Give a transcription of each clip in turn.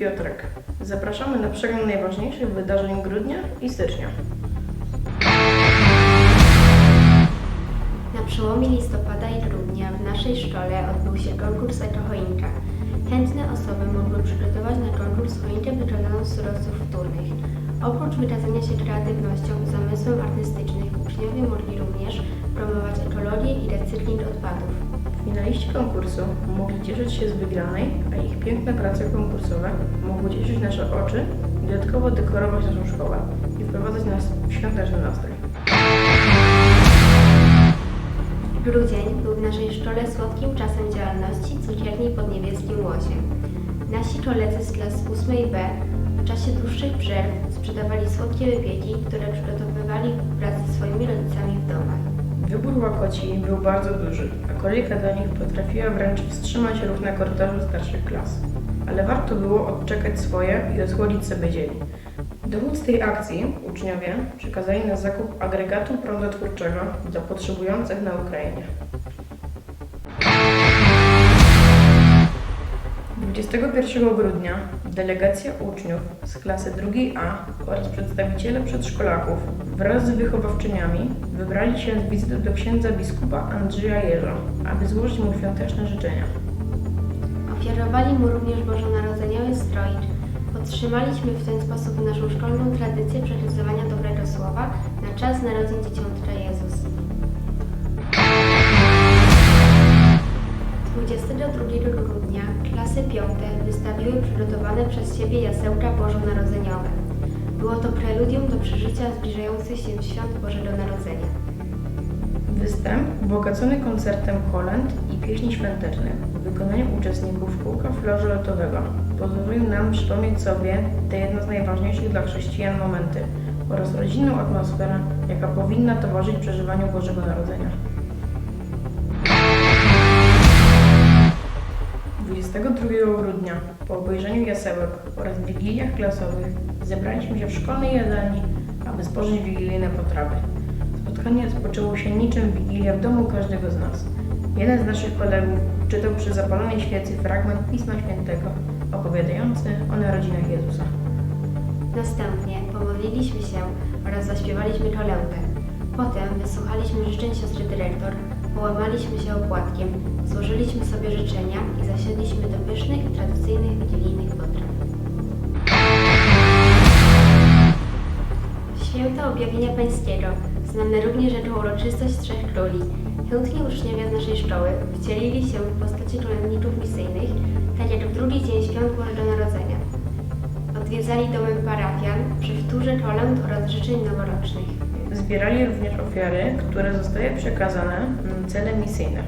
Piotrek. Zapraszamy na przegląd najważniejszych wydarzeń grudnia i stycznia. Na przełomie listopada i grudnia w naszej szkole odbył się konkurs Ekochoinka. Chętne osoby mogły przygotować na konkurs choinkę wykonaną z surowców wtórnych. Oprócz wykazania się kreatywnością i zamysłem artystycznych, uczniowie mogli również promować ekologię i recykling odpadów. Finaliści konkursu mogli cieszyć się z wygranej, a ich piękne prace konkursowe mogły cieszyć nasze oczy i dodatkowo dekorować naszą szkołę i wprowadzać nas w świąteczny nastrój. Grudzień był w naszej szkole słodkim czasem działalności cukierni pod niebieskim łosiem. Nasi koledzy z klas 8B w czasie dłuższych przerw sprzedawali słodkie wypieki, które przygotowywali wraz ze swoimi rodzicami w domach. Wybór łakoci był bardzo duży, a kolejka do nich potrafiła wręcz wstrzymać ruch na korytarzu starszych klas. Ale warto było odczekać swoje i odchłodzić sobie dzień. Dowód tej akcji uczniowie przekazali na zakup agregatu prądotwórczego dla potrzebujących na Ukrainie. 21 grudnia delegacja uczniów z klasy drugiej A oraz przedstawiciele przedszkolaków wraz z wychowawczyniami wybrali się z wizyty do księdza biskupa Andrzeja Jeża, aby złożyć mu świąteczne życzenia. Ofiarowali mu również bożonarodzeniowy stroik. Podtrzymaliśmy w ten sposób naszą szkolną tradycję przekazywania dobrego słowa na czas narodzin Dzieciątka Jezus. Wystawiły przygotowane przez siebie jasełka bożonarodzeniowe. Było to preludium do przeżycia zbliżających się świąt Bożego Narodzenia. Występ ubogacony koncertem kolęd i pieśni świątecznych w wykonaniu uczestników kółka florzolotowego pozwolił nam przypomnieć sobie te jedno z najważniejszych dla chrześcijan momenty oraz rodzinną atmosferę, jaka powinna towarzyszyć przeżywaniu Bożego Narodzenia. Grudnia po obejrzeniu jasełek oraz wigiliach klasowych zebraliśmy się w szkolnej jadalni, aby spożyć wigilijne potrawy. Spotkanie rozpoczęło się niczym wigilia w domu każdego z nas. Jeden z naszych kolegów czytał przy zapalonej świecy fragment Pisma Świętego opowiadający o narodzinach Jezusa. Następnie pomodliliśmy się oraz zaśpiewaliśmy kolędę. Potem wysłuchaliśmy życzeń siostry dyrektor, połamaliśmy się opłatkiem, złożyliśmy sobie życzenia i zasiedliśmy do pysznych, tradycyjnych wigilijnych potraw. Święto Objawienia Pańskiego, znane również jako uroczystość Trzech Króli. Chętni uczniowie z naszej szkoły wcielili się w postaci kolędników misyjnych, tak jak w drugi dzień świąt Bożego Narodzenia. Odwiedzali domy parafian przy wtórze kolęd oraz życzeń noworocznych. Zbierali również ofiary, które zostały przekazane na cele misyjne.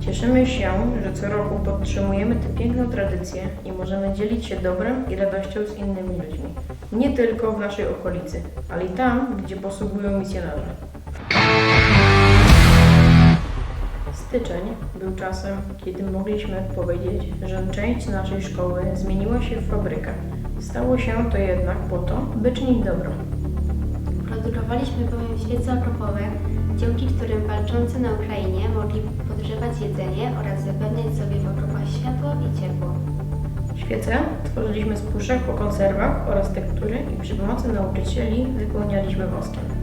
Cieszymy się, że co roku podtrzymujemy tę piękną tradycję i możemy dzielić się dobrem i radością z innymi ludźmi. Nie tylko w naszej okolicy, ale i tam, gdzie posługują misjonarze. Styczeń był czasem, kiedy mogliśmy powiedzieć, że część naszej szkoły zmieniła się w fabrykę. Stało się to jednak po to, by czynić dobro. Produkowaliśmy bowiem świece okropowe, dzięki którym walczący na Ukrainie mogli podgrzewać jedzenie oraz zapewniać sobie w okropach światło i ciepło. Świece tworzyliśmy z puszek po konserwach oraz tektury i przy pomocy nauczycieli wypełnialiśmy woskiem.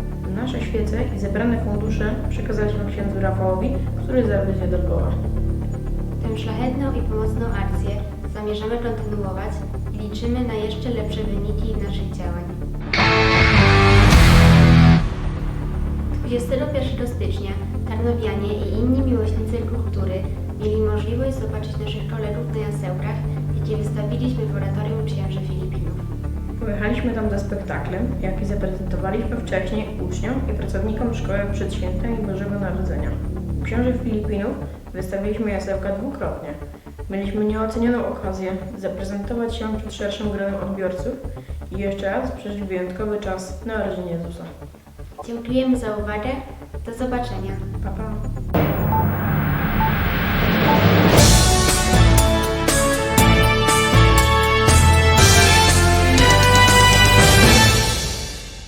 Nasze świece i zebrane fundusze przekazaliśmy księdzu Rafałowi, który je do Lwowa. Tę szlachetną i pomocną akcję zamierzamy kontynuować i liczymy na jeszcze lepsze wyniki naszych działań. 21 stycznia Tarnowianie i inni miłośnicy kultury mieli możliwość zobaczyć naszych kolegów na jasełkach, jakie wystawiliśmy w oratorium księży Filipinów. Pojechaliśmy tam ze spektaklem, jaki zaprezentowaliśmy wcześniej uczniom i pracownikom szkoły przed świętami Bożego Narodzenia. U księży Filipinów wystawiliśmy jasełka dwukrotnie. Mieliśmy nieocenioną okazję zaprezentować się przed szerszym gronem odbiorców i jeszcze raz przeżyć wyjątkowy czas narodzin Jezusa. Dziękujemy za uwagę. Do zobaczenia. Pa, pa.